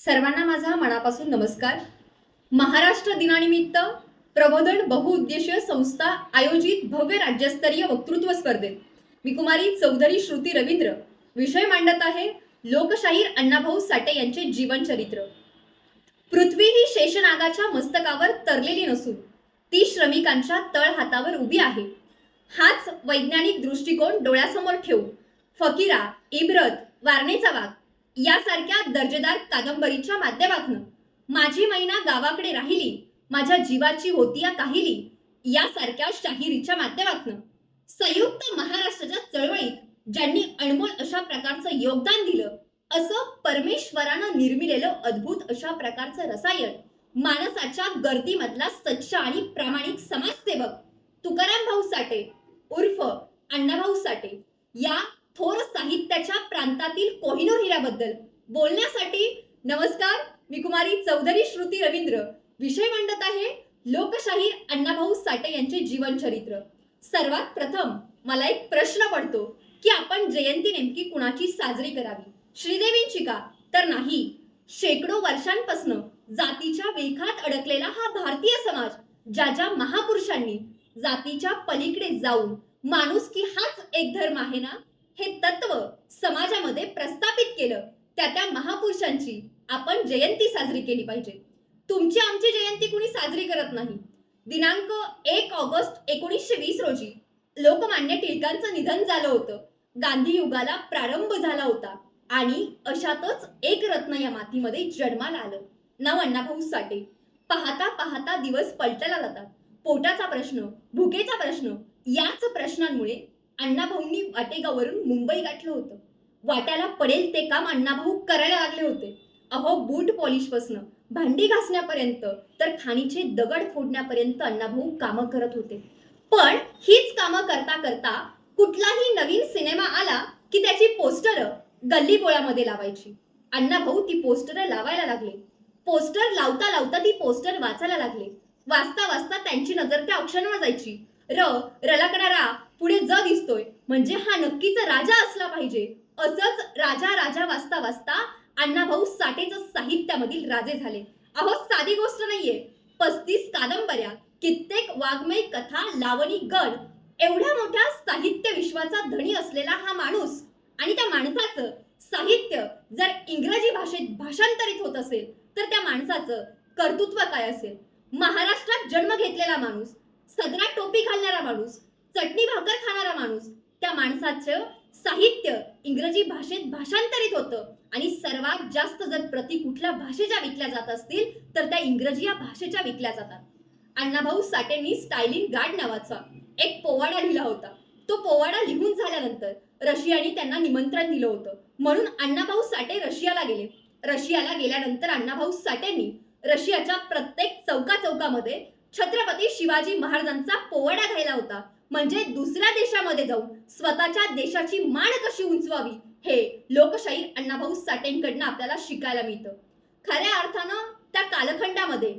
सर्वांना माझा मनापासून नमस्कार. महाराष्ट्र दिनानिमित्त प्रबोधन बहुउद्देशीय संस्था आयोजित भव्य राज्यस्तरीय वक्तृत्व स्पर्धेत मी कुमारी चौधरी श्रुती रवींद्र विषय मांडत आहे लोकशाहीर अण्णाभाऊ साठे यांचे जीवनचरित्र पृथ्वी ही शेषनागाच्या मस्तकावर तरलेली नसून ती श्रमिकांच्या तळहातावर उभी आहे. हाच वैज्ञानिक दृष्टिकोन डोळ्यासमोर ठेवून फकीरा इब्रत वारणेचा वाघ यासारख्या दर्जेदार कादंबरीच्या माध्यमातून माझी मैना गावाकडे राहिली माझ्या जीवाची होती या काहिली यासारख्या शाहिरीच्या माध्यमातून. संयुक्त महाराष्ट्राच्या चळवळीत ज्यांनी अनमोल अशा प्रकारचं योगदान दिलं असं परमेश्वरानं निर्मिलेलं अद्भुत अशा प्रकारचं रसायन माणसाच्या गर्दीमधला सच्चा आणि प्रामाणिक समाजसेवक तुकाराम भाऊ साठे उर्फ अण्णाभाऊ साठे या थोर साहित्याच्या प्रांतातील कोहिनूर हिऱ्याबद्दल बोलण्यासाठी नमस्कार मी कुमारी चौधरी श्रुती रवींद्र. विषय मांडत आहे लोकशाहीर अण्णाभाऊ साठे यांचे जीवनचरित्र सर्वात प्रथम मला एक प्रश्न पडतो की आपण जयंती नेमकी कुणाची साजरी करावी? श्रीदेवींची का? तर नाही. शेकडो वर्षांपासून जातीच्या विळखात अडकलेला हा भारतीय समाज ज्या ज्या महापुरुषांनी जातीच्या पलीकडे जाऊन माणूस की हाच एक धर्म आहे ना? हे तत्व समाजामध्ये प्रस्थापित केलं त्या त्या महापुरुषांची आपण जयंती साजरी केली पाहिजे. तुमची आमची जयंती कुणी साजरी करत नाही. दिनांक एक ऑगस्ट एकोणीसशे वीस रोजी लोकमान्य टिळकांचं निधन झालं होतं. गांधी युगाला प्रारंभ झाला होता आणि अशातच एक रत्न या मातीमध्ये जन्माला आलं. नाव अण्णाभाऊ साठे. पाहता पाहता दिवस पलटला जातात. पोटाचा प्रश्न भुकेचा प्रश्न याच प्रश्नांमुळे अण्णाभाऊंनी वाटेगावरून मुंबई गाठलं होतं. वाट्याला पडेल ते काम अण्णाभाऊ करायला लागले होते. अहो बूट पॉलिशपासनं भांडी घासण्यापर्यंत तर खाणीचे दगड फोडण्यापर्यंत अण्णाभाऊ कामं करत होते. पण हीच कामं करता करता कुठलाही नवीन सिनेमा आला की त्याची पोस्टर गल्ली बोळामध्ये लावायची. अण्णाभाऊ ती पोस्टर लावायला लागले. पोस्टर लावता लावता ती पोस्टर वाचायला लागले. वाचता वाचता त्यांची नजर त्या अक्षरांवर जायची. र रलाकडा पुढे ज दिसतोय. म्हणजे हा नक्कीच राजा असला पाहिजे. असंच राजा राजा वाचता वाचता अण्णाभाऊ साठेच साहित्यामधील राजे झाले. अहो साधी गोष्ट नाहीये. पस्तीस कादंबऱ्या कित्येक वाङ्मय कथा लावणी गण एवढ्या मोठ्या साहित्य विश्वाचा धनी असलेला हा माणूस आणि त्या माणसाचं साहित्य जर इंग्रजी भाषेत भाषांतरित होत असेल तर त्या माणसाचं कर्तृत्व काय असेल? महाराष्ट्रात जन्म घेतलेला माणूस सदरा टोपी घालणारा माणूस चटणी भाकर खाणारा माणूस. त्या माणसाचं साहित्य इंग्रजी भाषेत भाषांतरित होतं. आणि सर्वात जास्त जर प्रति कुठल्या भाषेच्या विकल्या जात असतील तर त्या इंग्रजी या भाषेच्या विकल्या जातात. अण्णाभाऊ साठेंनी स्टायलिन गार्ड नावाचा एक पोवाडा लिहिला होता. तो पोवाडा लिहून झाल्यानंतर रशियाने त्यांना निमंत्रण दिलं होतं. म्हणून अण्णाभाऊ साठे रशियाला गेले. रशियाला गेल्यानंतर अण्णाभाऊ साठेंनी रशियाच्या प्रत्येक चौका चौकामध्ये छत्रपती शिवाजी महाराजांचा पोवाडा घ्यायला होता. म्हणजे दुसऱ्या देशामध्ये जाऊन स्वतःच्या देशाची मान कशी उंचवावी हे लोकशाहीर अण्णाभाऊ साठेंकडनं आपल्याला शिकायला मिळतं. खऱ्या अर्थानं त्या कालखंडामध्ये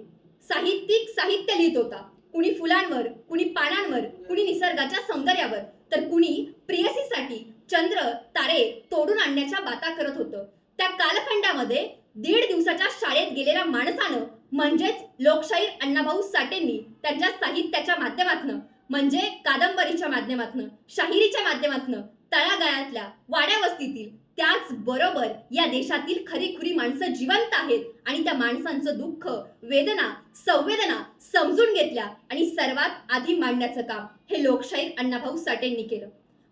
साहित्यिक साहित्य लिहित होता. कुणी फुलांवर कुणी पानांवर कुणी निसर्गाच्या सौंदर्यावर तर कुणी प्रियसीसाठी चंद्र तारे तोडून आणण्याच्या बाता करत होतं. त्या कालखंडामध्ये दीड दिवसाच्या शाळेत गेलेल्या माणसानं म्हणजेच लोकशाहीर अण्णाभाऊ साठेंनी त्यांच्या साहित्याच्या माध्यमातून म्हणजे कादंबरीच्या माध्यमातनं शाहिरीच्या माध्यमातनं तळागाळातल्या वाड्या वस्तीतील त्याच बरोबर या देशातील खरीखुरी माणसं जिवंत आहेत आणि त्या माणसांचं दुःख वेदना संवेदना समजून घेतल्या आणि सर्वात आधी मांडण्याचं काम हे लोकशाहीर अण्णाभाऊ साठेंनी केलं.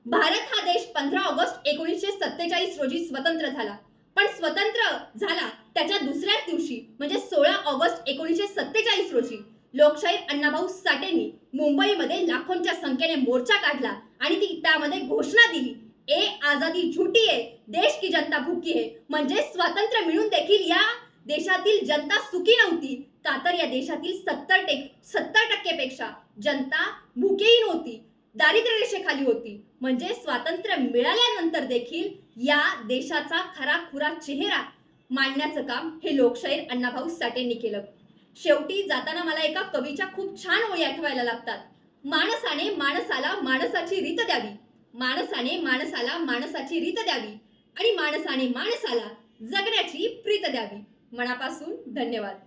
भारत हा देश पंधरा ऑगस्ट एकोणीसशे सत्तेचाळीस रोजी स्वतंत्र झाला. पण स्वतंत्र झाला त्याच्या दुसऱ्याच दिवशी म्हणजे सोळा ऑगस्ट एकोणीसशे सत्तेचाळीस रोजी. लोकशाहीर अण्णाभाऊ साठेंनी मुंबईमध्ये लाखोंच्या संख्येने मोर्चा काढला आणि ती त्यामध्ये घोषणा दिली. ए आजादी झुटी आहे देश की जनता भुकी आहे म्हणजे स्वातंत्र्य मिळून देखील या देशातील जनता सुखी नव्हती. का तर या देशातील सत्तर टेक सत्तर टक्केपेक्षा जनता भुकेही नव्हती. दारिद्र्य रेषेखाली होती. म्हणजे स्वातंत्र्य मिळाल्यानंतर देखील या देशाचा खरा खुरा चेहरा मांडण्याचं काम हे लोकशाहीर अण्णाभाऊ साठेंनी केलं. शेवटी जाताना मला एका कवीच्या खूप छान ओळी आठवायला लागतात. माणसाने माणसाला माणसाची रीत द्यावी. माणसाने माणसाला माणसाची रीत द्यावी. आणि माणसाने माणसाला जगण्याची प्रीत द्यावी. मनापासून धन्यवाद.